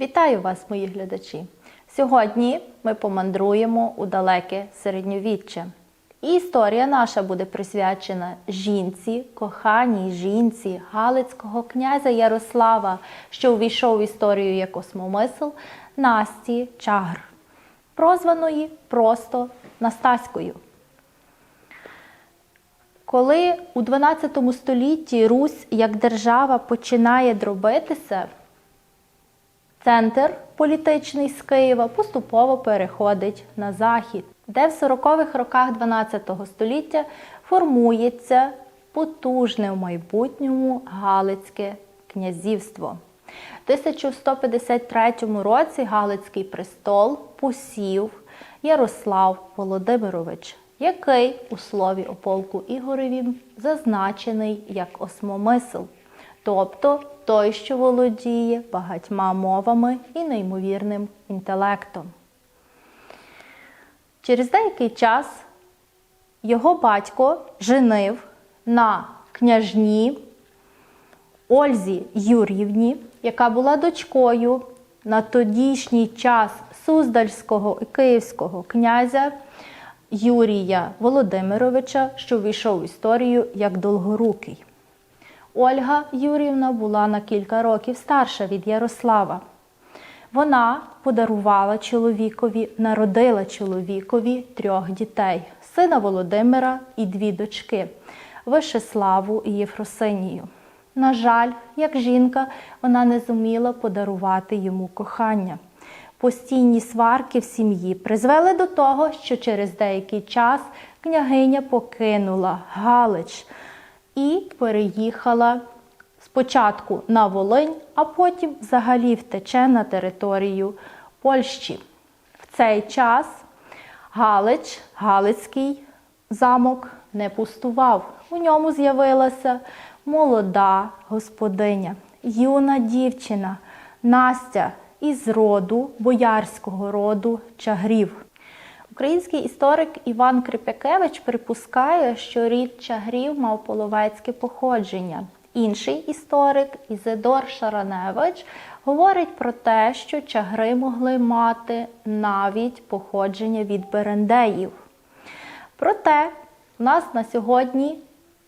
Вітаю вас, мої глядачі! Сьогодні ми помандруємо у далеке середньовіччя. І історія наша буде присвячена жінці, коханій жінці Галицького князя Ярослава, що увійшов в історію як осмомисл Насті Чагр, прозваної просто Настаською. Коли у 12 столітті Русь як держава починає дробитися, центр політичний з Києва поступово переходить на захід, де в 40-х роках 12 століття формується потужне в майбутньому Галицьке князівство. В 1153 році Галицький престол посів Ярослав Володимирович, який у слові о полку Ігоревім зазначений як осмомисл, тобто той, що володіє багатьма мовами і неймовірним інтелектом. Через деякий час його батько женив на княжні Ользі Юр'ївні, яка була дочкою на тодішній час Суздальського і Київського князя Юрія Володимировича, що ввійшов в історію як Долгорукий. Ольга Юрівна була на кілька років старша від Ярослава. Вона подарувала чоловікові, народила чоловікові трьох дітей: сина Володимира і дві дочки Вишеславу і Єфросинію. На жаль, як жінка, вона не зуміла подарувати йому кохання. Постійні сварки в сім'ї призвели до того, що через деякий час княгиня покинула Галич і переїхала спочатку на Волинь, а потім взагалі втече на територію Польщі. В цей час Галич, Галицький замок не пустував. У ньому з'явилася молода господиня, юна дівчина Настя із роду, боярського роду чагрів. Український історик Іван Крипякевич припускає, що рід чагрів мав половецьке походження. Інший історик Ізидор Шараневич говорить про те, що чагри могли мати навіть походження від берендеїв. Проте у нас на сьогодні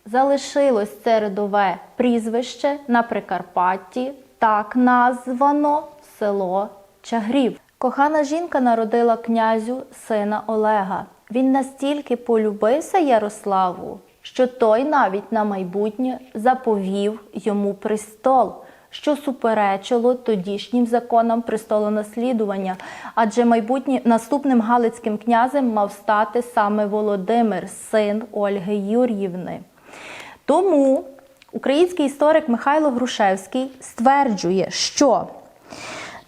залишилось це родове прізвище на Прикарпатті, так названо село Чагрів. Кохана жінка народила князю сина Олега. Він настільки полюбився Ярославу, що той навіть на майбутнє заповів йому престол, що суперечило тодішнім законам престолонаслідування, адже майбутнє наступним Галицьким князем мав стати саме Володимир, син Ольги Юр'ївни. Тому український історик Михайло Грушевський стверджує, що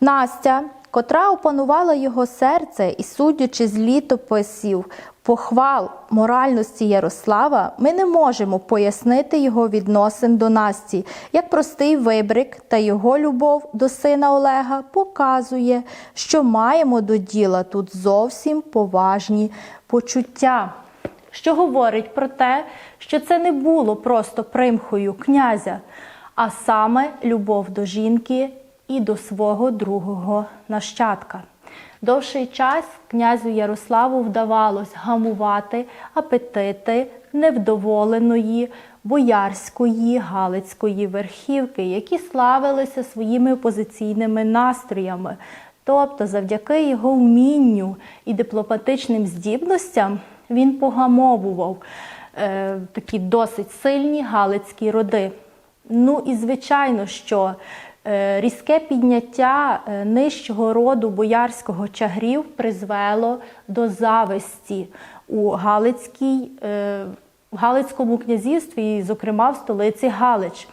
Настя, котра опанувала його серце і, судячи з літописів похвал моральності Ярослава, ми не можемо пояснити його відносин до Насті, як простий вибрик та його любов до сина Олега показує, що маємо до діла тут зовсім поважні почуття. Що говорить про те, що це не було просто примхою князя, а саме любов до жінки і до свого другого нащадка. Довший час князю Ярославу вдавалось гамувати апетити невдоволеної боярської галицької верхівки, які славилися своїми опозиційними настроями. Тобто, завдяки його вмінню і дипломатичним здібностям він погамовував е, такі досить сильні галицькі роди. Ну і звичайно, що різке підняття е, нижчого роду боярського чагрів призвело до зависті у Галицькій, е, в Галицькому князівстві, і, зокрема в столиці Галич.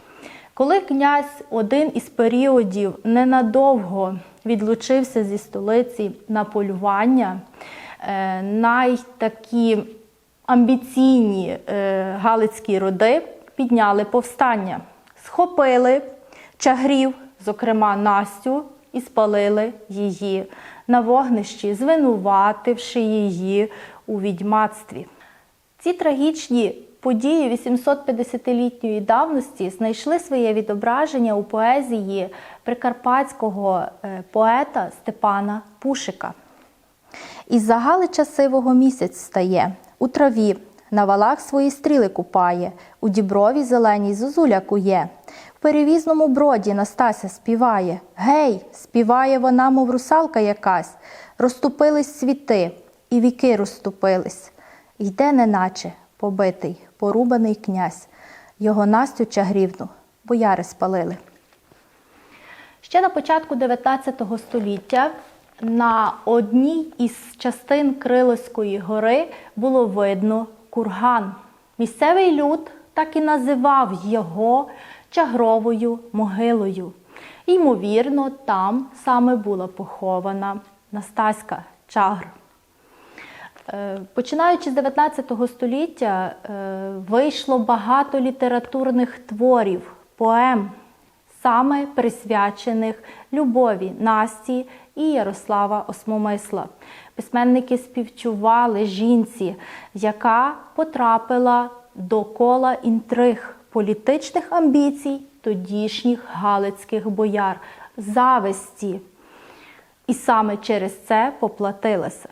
Коли князь один із періодів ненадовго відлучився зі столиці на полювання, е, найтакі амбіційні е, галицькі роди підняли повстання, схопили чагрів, зокрема Настю, і спалили її на вогнищі, звинувативши її у відьмацтві. Ці трагічні події 850-літньої давності знайшли своє відображення у поезії прикарпатського е, поета Степана Пушика. Із загалича сивого місяць стає, у траві, на валах свої стріли купає, у діброві зеленій зозуля кує. Перевізному броді Настася співає. Гей, співає вона, мов русалка якась. Розступились світи, і віки розступились. Йде, неначе побитий, порубаний князь. Його Настю чагрівну бояри спалили. Ще на початку 19 століття на одній із частин Криловської гори було видно курган. Місцевий люд так і називав його чагровою могилою. Ймовірно, там саме була похована Настаська Чагр. Е, Починаючи з 19 століття, е, вийшло багато літературних творів, поем, саме присвячених любові Насті і Ярослава Осмомисла. Письменники співчували жінці, яка потрапила до кола інтриг політичних амбіцій тодішніх галицьких бояр, зависті. І саме через це поплатилася.